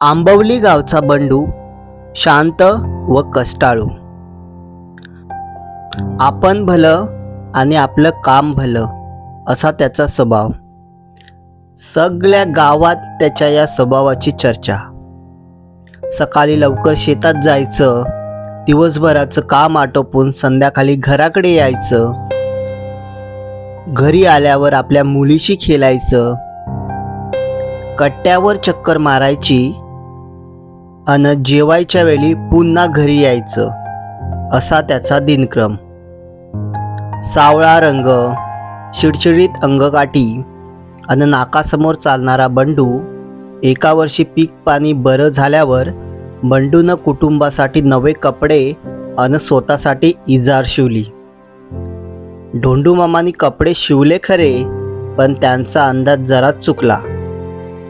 आंबवली गावचा बंडू शांत व कष्टाळू. आपण भलं आणि आपलं काम भलं असा त्याचा स्वभाव. सगळ्या गावात त्याच्या या स्वभावाची चर्चा. सकाळी लवकर शेतात जायचं दिवसभराचं काम आटोपून संध्याकाळी घराकडे यायचं. घरी आल्यावर आपल्या मुलीशी खेळायचं कट्ट्यावर चक्कर मारायची अन जेवायच्या वेळी पुन्हा घरी यायचं. असा त्याचा दिनक्रम. सावळा रंग चिडचिडीत अंगकाठी अन नाकासमोर चालणारा बंडू एका वर्षी पीक पाणी बरं झाल्यावर बंडूनं कुटुंबासाठी नवे कपडे अन स्वतःसाठी इजार शिवली. ढोंडू मामानी कपडे शिवले खरे पण त्यांचा अंदाज जरा चुकला.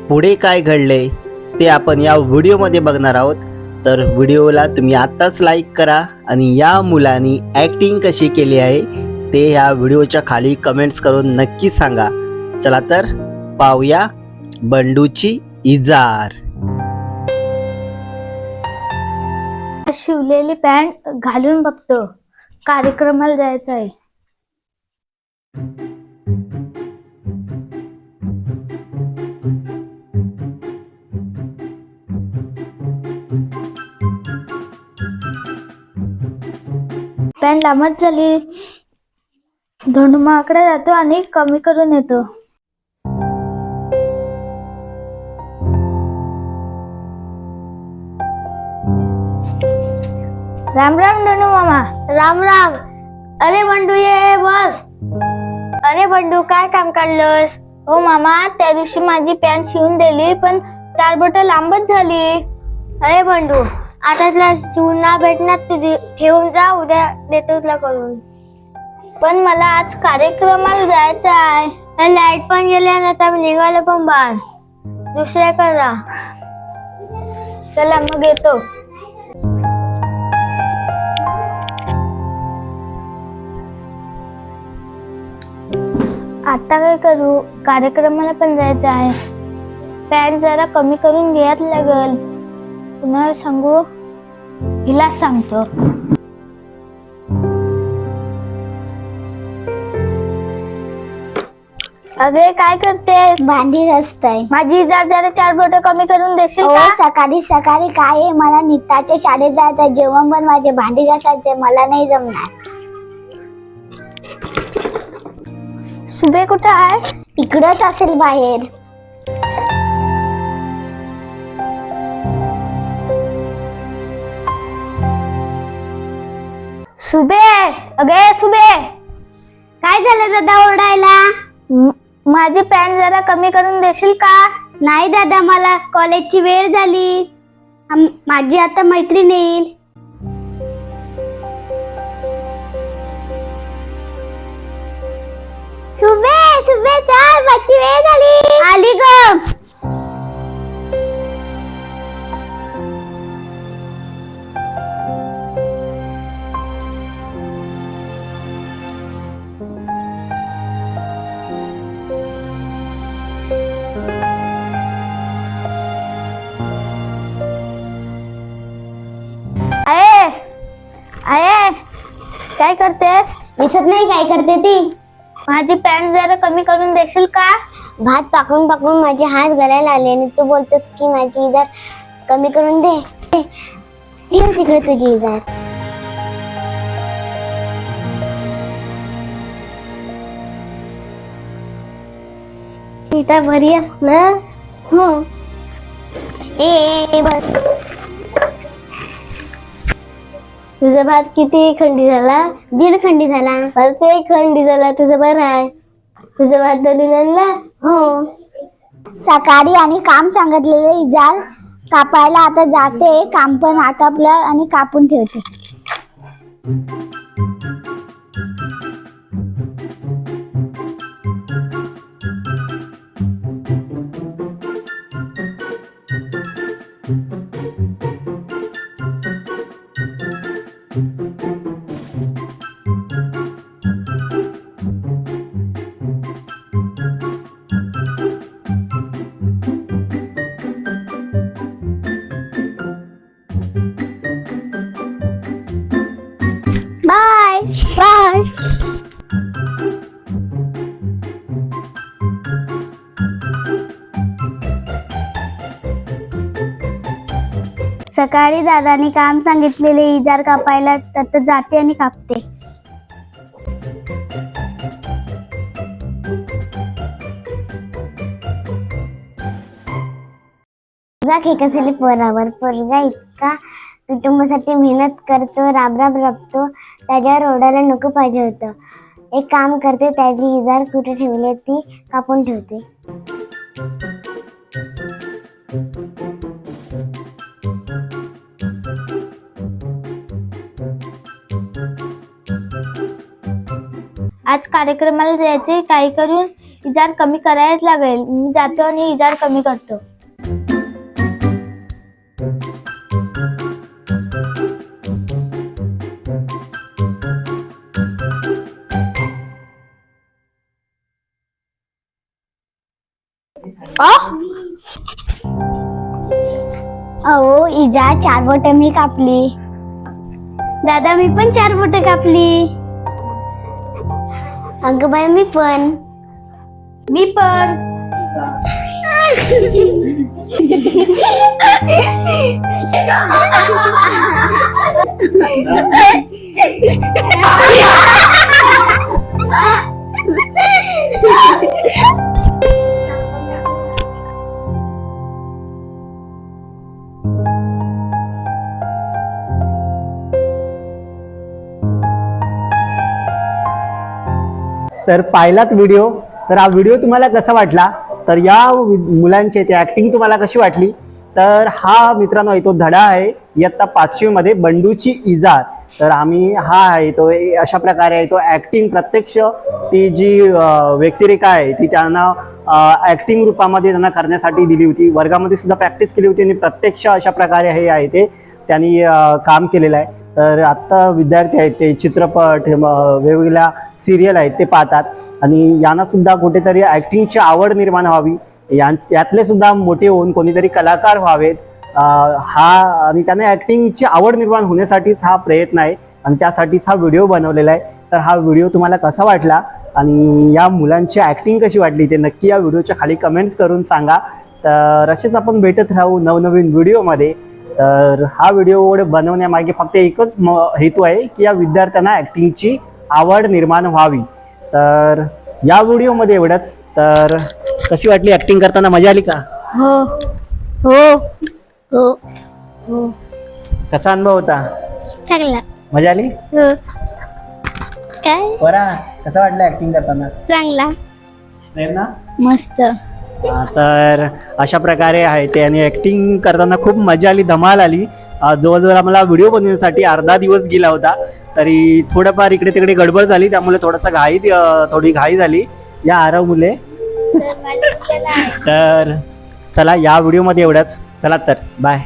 पुढे काय घडले? ते आपण या व्हिडिओमध्ये बघणार आहोत. तर व्हिडिओला तुम्ही आत्ताच लाईक करा आणि या मुलांनी ॲक्टिंग कशी केली आहे ते या व्हिडिओच्या खाली कमेंट्स करून नक्की सांगा. चला तर पाहूया बंडूची इजार. शिवलेली पॅन्ट घालून बघतो. कार्यक्रमाला जायचं आहे पॅन लांबच झाली. धोंडुमाकडे जातो आणि कमी करून येतो. राम राम धनु मामा. राम राम. अरे बंडू ये बस. अरे बंडू काय काम काढलंस? हो मामा त्या दिवशी माझी पॅन्ट शिवून दिली पण चार बोट लांबच झाली. अरे बंडू आता तुला शिवून ना भेटणार तुझी ठेवून जा उद्या देतो तुला करून. पण मला आज कार्यक्रमाला जायचं आहे. लाइट पण गेली आणि आता मी निघालो पण बाहेर. दुसऱ्याकडे जा. चला मग येतो. आता काय करू? कार्यक्रमाला पण जायचं आहे. पॅन्ट जरा कमी करून घ्यायच लागल. पुन्हा सांगू? हिला सांगतो. अगे काय करतेस? भांडी रचताय माझी इजार जरा चार बोट कमी करून देशील हो का? सकाळी सकाळी काय आहे, मला निताच्या शाळेत जायचं जेवण पण माझे भांडी घासायचे मला नाही जमणार. सुबे कुठं आहे? इकडच असेल बाहेर. सुबे अगे सुबे. काय झालं दादा ओरडायला? माझी पॅन्ट जरा कमी करून देशील का? नाही दादा मला कॉलेजची वेळ झाली. आम- माझी आता मैत्रीण येईल. सुबे सुबे चल माझी वेळ झाली. आली ग. दिसत नाही काय करते ती? माझी पॅन्ट जरा कमी करून देशील का? भात पाकडून पाकडून माझे हात गळायला आले आणि तू बोलतोस की माझी इजार कमी करून दे. ठेव तिकडे तुझी इजार बरी आहेस ना? हो. ए, बस. तुझा भात किती खंडी झाला? दीड खंडी झाला. मला ते एक खंडी झाला तुझं बरं आहे. तुझा भात दलून आणला? हो. सकाळी आणि काम सांगितलेले इजाल कापायला आता जाते. काम पण आटपलं आणि कापून ठेवते. सकाळी दादाने काम सांगितलेले इजार कापायला तर जाते आणि कापते. बघा हे कसले पोरावर पोरगा इतका कुटुंबासाठी मेहनत करतो राबराब राबतो त्याच्यावर ओढायला नको पाहिजे होतं. एक काम करते त्याची इजार कुठे ठेवली ती कापून ठेवते. आज कार्यक्रमाला जायचे काही करून इजार कमी करायच लागेल. मी जातो आणि इजार कमी करतो. अहो इजा चार बोट मी कापली. दादा मी पण चार बोट कापली. अगं बाई मी पण मी तर पाहिलात व्हिडिओ तर हा व्हिडिओ तुम्हाला कसा वाटला? तर या वि- मुलांचे ते ॲक्टिंग तुम्हाला कशी वाटली? तर हा मित्रांनो आहे तो धडा आहे. इयत्ता पाचवीमध्ये बंडूची इजा तर आम्ही हा आहे तो ए- अशा प्रकारे आहे तो ॲक्टिंग प्रत्यक्ष ती जी व्यक्तिरेखा आहे ती त्यांना ॲक्टिंग रूपामध्ये त्यांना करण्यासाठी दिली होती. वर्गामध्ये सुद्धा प्रॅक्टिस केली होती आणि प्रत्यक्ष अशा प्रकारे हे आहे ते त्यांनी काम केलेलं आहे. तर आत्ता विद्यार्थी आहेत ते चित्रपट वेगवेगळ्या सिरियल आहेत ते पाहतात. आणि यांनासुद्धा कुठेतरी ॲक्टिंगची आवड निर्माण व्हावी. यां यातले सुद्धा मोठे होऊन कोणीतरी कलाकार व्हावेत. हा आणि त्यांना ॲक्टिंगची आवड निर्माण होण्यासाठीच हा प्रयत्न आहे. आणि त्यासाठीच हा व्हिडिओ बनवलेला आहे. तर हा व्हिडिओ तुम्हाला कसा वाटला? आणि या मुलांची ॲक्टिंग कशी वाटली? ते नक्की या व्हिडिओच्या खाली कमेंट्स करून सांगा. तर असेच आपण भेटत राहू नवनवीन व्हिडिओमध्ये तर हा व्हिडिओ बनवण्यामागे फक्त एकच म हेतू आहे की या विद्यार्थ्यांना ॲक्टिंगची आवड निर्माण व्हावी. तर या व्हिडिओमध्ये एवढंच. तर कशी वाटली ॲक्टिंग करताना? मजा आली का? हो. हो. हो. हो. कसा अनुभव होता? चांगला. मजा आली? हो. काय? स्वरा कसा वाटलं ॲक्टिंग करताना? चांगला. प्रेरणा? मस्त. तर अशा प्रकारे आहे ते. आणि ॲक्टिंग करताना खूप मजा आली धमाल आली. जवळजवळ आम्हाला व्हिडिओ बनवण्यासाठी अर्धा दिवस गेला होता. तरी थोडंफार इकडे तिकडे गडबड झाली त्यामुळे थोडासा घाई थोडी घाई झाली. या आरव मुले. तर चला या व्हिडिओमध्ये एवढंच. चला तर बाय